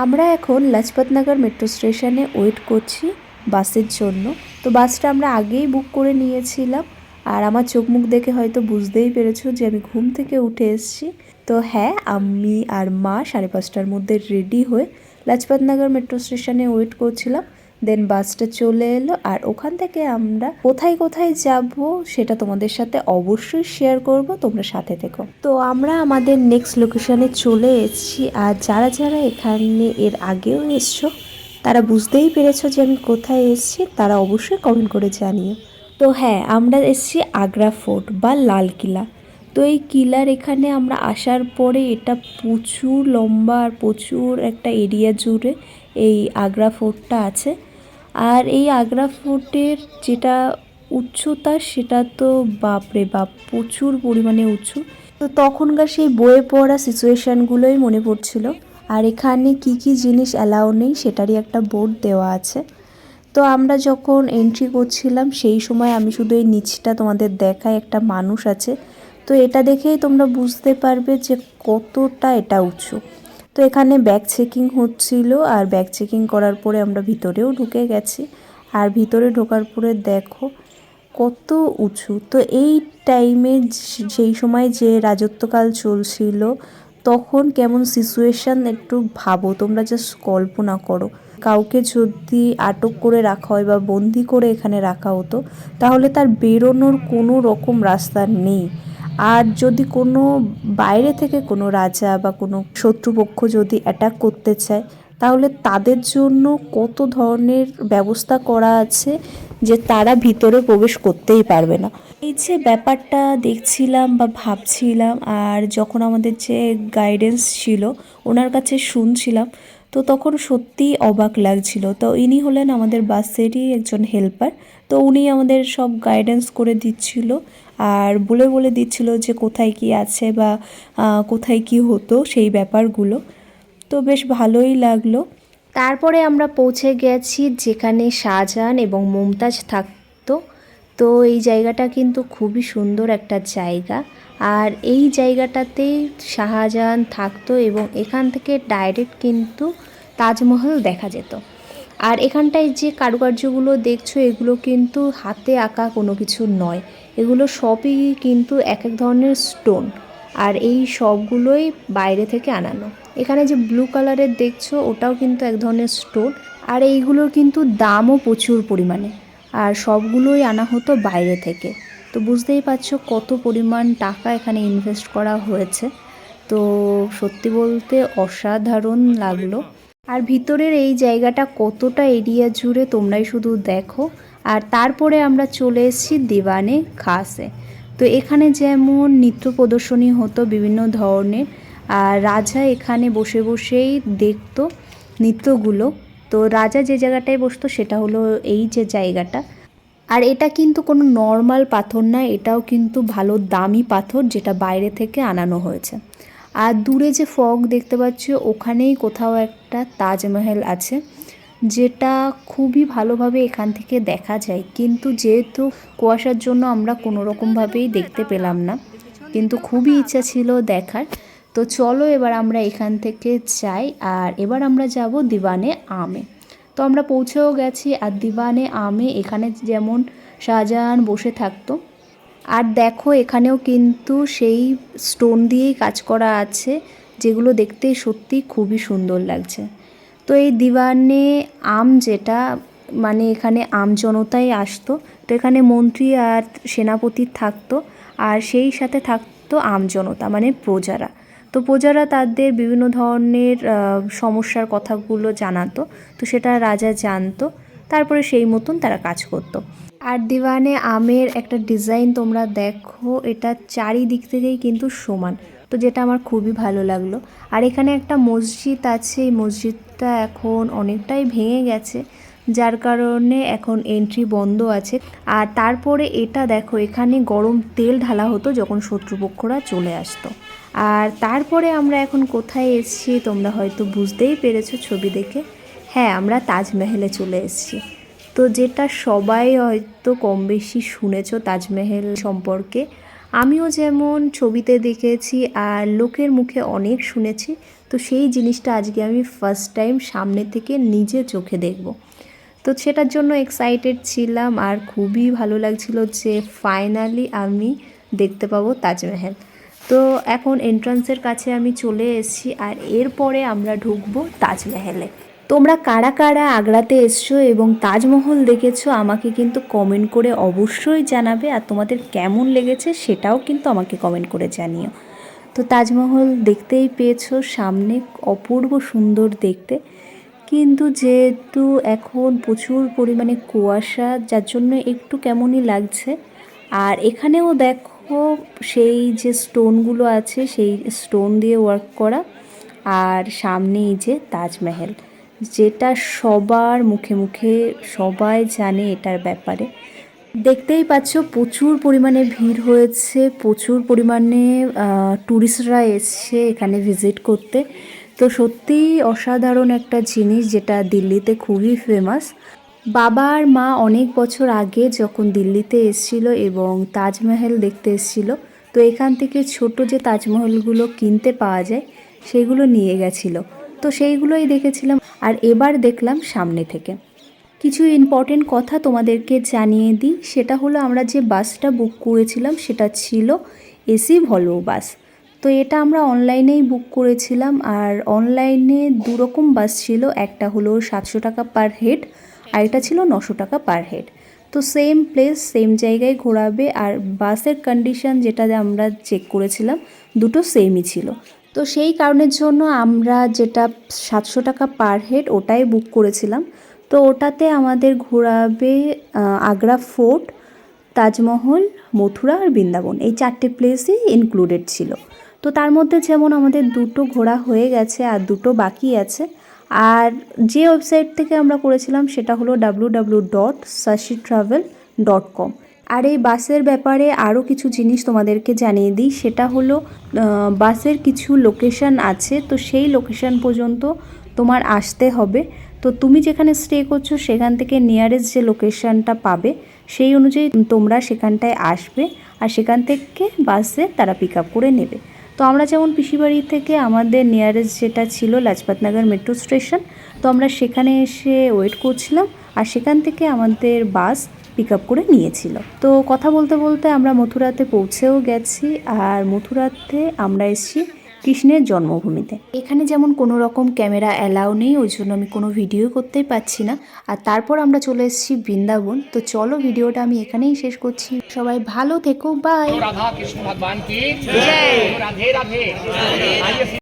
আমরা এখন লাজপতনগর মেট্রো স্টেশনে ওয়েট করছি বাসের জন্য। তো বাসটা আমরা আগেই বুক করে নিয়েছিলাম। আর আমার চোখ মুখ দেখে হয়তো বুঝতেই পেরেছ যে আমি ঘুম থেকে উঠে এসেছি। তো হ্যাঁ আমি আর মা সাড়ে পাঁচটার মধ্যে রেডি হয়ে লাজপতনগর মেট্রো স্টেশনে ওয়েট করছিলাম। দেন বাসটা চলে এলো আর ওখান থেকে আমরা কোথায় কোথায় যাব সেটা তোমাদের সাথে অবশ্যই শেয়ার করব, তোমরা সাথে থেকো। তো আমরা আমাদের নেক্সট লোকেশনে চলে এসেছি আর যারা যারা এখানে এর আগেও এসছো, তারা বুঝতেই পেরেছ যে আমি কোথায় এসেছি, তারা অবশ্যই কমেন্ট করে জানিও। তো হ্যাঁ আমরা এসেছি আগ্রা ফোর্ট বা লাল কিলা। তো এই কিলার এখানে আমরা আসার পরে এটা প্রচুর লম্বা আর প্রচুর একটা এরিয়া জুড়ে এই আগ্রা ফোর্টটা আছে। আর এই আগ্রা ফোর্টের যেটা উচ্চতা সেটা তো বাপরে বাপ, প্রচুর পরিমাণে উঁচু তো তখনকার সেই বয়ে পড়া সিচুয়েশানগুলোই মনে পড়ছিল। আর এখানে কি কি জিনিস অ্যালাউ নেই, সেটারই একটা বোর্ড দেওয়া আছে। তো আমরা যখন এন্ট্রি করছিলাম, সেই সময় আমি শুধু এই নিচটা তোমাদের দেখায় একটা মানুষ আছে। তো এটা দেখেই তোমরা বুঝতে পারবে যে কতটা এটা উঁচু তো এখানে ব্যাগ চেকিং হচ্ছিল আর ব্যাগ চেকিং করার পরে আমরা ভিতরেও ঢুকে গেছি। আর ভিতরে ঢোকার পরে দেখো কত উঁচু। তো এই টাইমে সেই সময় যে রাজত্বকাল চলছিল, তখন কেমন সিচুয়েশান একটু ভাবো। তোমরা জাস্ট কল্পনা করো। কাউকে যদি আটক করে রাখা হয় বা বন্দি করে এখানে রাখা হতো, তাহলে তার বেরোনোর কোনো রকম রাস্তা নেই। আর যদি কোনো বাইরে থেকে কোনো রাজা বা কোনো শত্রুপক্ষ যদি অ্যাটাক করতে চায়, তাহলে তাদের জন্য কত ধরনের ব্যবস্থা করা আছে যে তারা ভিতরে প্রবেশ করতেই পারবে না? এই যে ব্যাপারটা দেখছিলাম বা ভাবছিলাম, আর যখন আমাদের যে গাইডেন্স ছিল, ওনার কাছে শুনছিলাম তো তখন সত্যিই অবাক লাগছিল। তো ইনি হলেন আমাদের বাসেরই একজন হেল্পার তো উনি আমাদের সব গাইডেন্স করে দিচ্ছিল আর বলে বলে দিচ্ছিল যে কোথায় কি আছে বা কোথায় কি হতো সেই ব্যাপারগুলো। তো বেশ ভালোই লাগল। তারপরে আমরা পৌঁছে গেছি যেখানে শাহজাহান এবং মমতাজ থাকতো। তো এই জায়গাটা কিন্তু খুবই সুন্দর একটা জায়গা। আর এই জায়গাটাতেই শাহজাহান থাকতো এবং এখান থেকে ডাইরেক্ট কিন্তু তাজমহল দেখা যেত। আর এখানটায় যে কারুকার্যগুলো দেখছ, এগুলো কিন্তু হাতে আঁকা কোনো কিছু নয়। এগুলো সবই কিন্তু এক এক ধরনের স্টোন আর এই সবগুলোই বাইরে থেকে আনানো। এখানে যে ব্লু কালারের দেখছ, ওটাও কিন্তু এক ধরনের স্টোন আর এইগুলোর কিন্তু দামও প্রচুর পরিমাণে। আর সবগুলোই আনা হতো বাইরে থেকে। তো বুঝতেই পারছ কত পরিমাণ টাকা এখানে ইনভেস্ট করা হয়েছে। তো সত্যি বলতে অসাধারণ লাগল। আর ভিতরের এই জায়গাটা কতটা এরিয়া জুড়ে তোমরাই শুধু দেখো। আর তারপরে আমরা চলে এসেছি দিওয়ানে খাসে। তো এখানে যেমন নৃত্য প্রদর্শনী হতো বিভিন্ন ধরনের, আর রাজা এখানে বসে বসেই দেখতো নৃত্যগুলো। তো রাজা যে জায়গাটায় বসতো সেটা হলো এই যে জায়গাটা। আর এটা কিন্তু কোনো নর্মাল পাথর না, এটাও কিন্তু ভালো দামি পাথর যেটা বাইরে থেকে আনানো হয়েছে। আর দূরে যে ফগ দেখতে পাচ্ছ, ওখানেই কোথাও একটা তাজমহল আছে, যেটা খুবই ভালোভাবে এখান থেকে দেখা যায়। কিন্তু যেহেতু কুয়াশার জন্য আমরা কোনো রকমভাবেই দেখতে পেলাম না, কিন্তু খুবই ইচ্ছা ছিল দেখার। তো চলো এবার আমরা এখান থেকে যাই আর এবার আমরা যাব দিবানে আমে। তো আমরা পৌঁছেও গেছি আর দিবানে আমে এখানে যেমন শাহজাহান বসে থাকতো। আর দেখো এখানেও কিন্তু সেই স্টোন দিয়েই কাজ করা আছে, যেগুলো দেখতে সত্যি খুবই সুন্দর লাগছে। তো এই দিওয়ানে আম যেটা মানে এখানে আম জনতাই আসতো। তো এখানে মন্ত্রী আর সেনাপতি থাকতো, আর সেই সাথে থাকতো আম জনতা মানে প্রজারা। তো প্রজারা তাদের বিভিন্ন ধরনের সমস্যার কথাগুলো জানাতো। তো সেটা রাজা জানতো, তারপরে সেই মতন তারা কাজ করতো। আর দিওয়ানে আমের একটা ডিজাইন তোমরা দেখো, এটা চারিদিক থেকেই কিন্তু সমান। তো যেটা আমার খুবই ভালো লাগল। আর এখানে একটা মসজিদ আছে, এই মসজিদটা এখন অনেকটাই ভেঙে গেছে, যার কারণে এখন এন্ট্রি বন্ধ আছে। আর তারপরে এটা দেখো, এখানে গরম তেল ঢালা হতো যখন শত্রুপক্ষরা চলে আসতো। আর তারপরে আমরা এখন কোথায় এসেছি তোমরা হয়তো বুঝতেই পেরেছ ছবি দেখে। হ্যাঁ আমরা তাজমহলে চলে এসেছি। তো যেটা সবাই হয়তো কম বেশি শুনেছো তাজমহল সম্পর্কে, আমিও যেমন ছবিতে দেখেছি আর লোকের মুখে অনেক শুনেছি, তো সেই জিনিসটা আজকে আমি ফার্স্ট টাইম সামনে থেকে নিজে চোখে দেখব। তো সেটার জন্য এক্সাইটেড ছিলাম আর খুবই ভালো লাগছিল যে ফাইনালি আমি দেখতে পাবো তাজমহল। তো এখন এন্ট্রান্সের কাছে আমি চলে এসেছি আর এরপরে আমরা ঢুকবো তাজমহলে। তোমরা কারা কারা আগ্রাতে এসছো এবং তাজমহল দেখেছ আমাকে কিন্তু কমেন্ট করে অবশ্যই জানাবে আর তোমাদের কেমন লেগেছে সেটাও কিন্তু আমাকে কমেন্ট করে জানিও। তো তাজমহল দেখতেই পেয়েছ সামনে অপূর্ব সুন্দর দেখতে। কিন্তু যেহেতু এখন প্রচুর পরিমাণে কুয়াশা, যার জন্য একটু কেমনই লাগছে। আর এখানেও দেখো সেই যে স্টোনগুলো আছে, সেই স্টোন দিয়ে ওয়ার্ক করা। আর সামনেই যে তাজমহল, যেটা সবার মুখে মুখে সবাই জানে এটার ব্যাপারে। দেখতেই পাচ্ছ, প্রচুর পরিমাণে ভিড় হয়েছে, প্রচুর পরিমাণে ট্যুরিস্টরা এসছে এখানে ভিজিট করতে। তো সত্যিই অসাধারণ একটা জিনিস, যেটা দিল্লিতে খুবই ফেমাস বাবা আর মা অনেক বছর আগে যখন দিল্লিতে এসছিল এবং তাজমহল দেখতে এসছিল, তো এখান থেকে ছোট যে তাজমহলগুলো কিনতে পাওয়া যায়, সেগুলো নিয়ে গেছিল। তো সেইগুলোই দেখেছিলাম আর এবার দেখলাম সামনে থেকে। কিছু ইম্পর্টেন্ট কথা তোমাদেরকে জানিয়ে দিই, সেটা হলো আমরা যে বাসটা বুক করেছিলাম, সেটা ছিল এসি ভলভো বাস। তো এটা আমরা অনলাইনেই বুক করেছিলাম আর অনলাইনে দুরকম বাস ছিল, একটা হলো সাতশো টাকা পার হেড আর এটা ছিল নশো টাকা পার হেড তো সেম প্লেস সেম জায়গায় ঘোরাবে আর বাসের কন্ডিশন যেটা আমরা চেক করেছিলাম, দুটো সেমই ছিল। তো সেই কারণের জন্য আমরা যেটা সাতশো টাকা পার হেড ওটাই বুক করেছিলাম। তো ওটাতে আমাদের ঘোরাবে আগ্রা ফোর্ট, তাজমহল, মথুরা আর বৃন্দাবন। এই চারটে প্লেসই ইনক্লুডেড ছিল। তো তার মধ্যে যেমন আমাদের দুটো ঘোরা হয়ে গেছে আর দুটো বাকি আছে আর যে ওয়েবসাইট থেকে আমরা করেছিলাম সেটা হলো W dot Sashi travel dot com আর এই বাসের ব্যাপারে আরও কিছু জিনিস তোমাদেরকে জানিয়ে দিই, সেটা হলো বাসের কিছু লোকেশন আছে, তো সেই লোকেশন পর্যন্ত তোমার আসতে হবে। তো তুমি যেখানে স্টে করছ, সেখান থেকে নিয়ারেস্ট যে লোকেশনটা পাবে, সেই অনুযায়ী তোমরা সেখানটায় আসবে, আর সেখান থেকে বাসে তারা পিক আপ করে নেবে। তো আমরা যেমন পিসিবাড়ি থেকে আমাদের নিয়ারেস্ট যেটা ছিল লাজপাতনগর মেট্রো স্টেশন তো আমরা সেখানে এসে ওয়েট করছিলাম আর সেখান থেকে আমাদের বাস পিক আপ করে নিয়েছিল। তো কথা বলতে বলতে আমরা মথুরাতে পৌঁছেও গেছি আর মথুরাতে আমরা এসেছি কৃষ্ণের জন্মভূমিতে। এখানে যেমন কোনো রকম ক্যামেরা অ্যালাউ নেই ওই জন্য আমি কোনো ভিডিও করতেই পারছি না। আর তারপর আমরা চলে এসেছি বৃন্দাবন। তো চলো ভিডিওটা আমি এখানেই শেষ করছি। সবাই ভালো থেকো বাই রাধা কৃষ্ণ ভগবান কি? রাধে।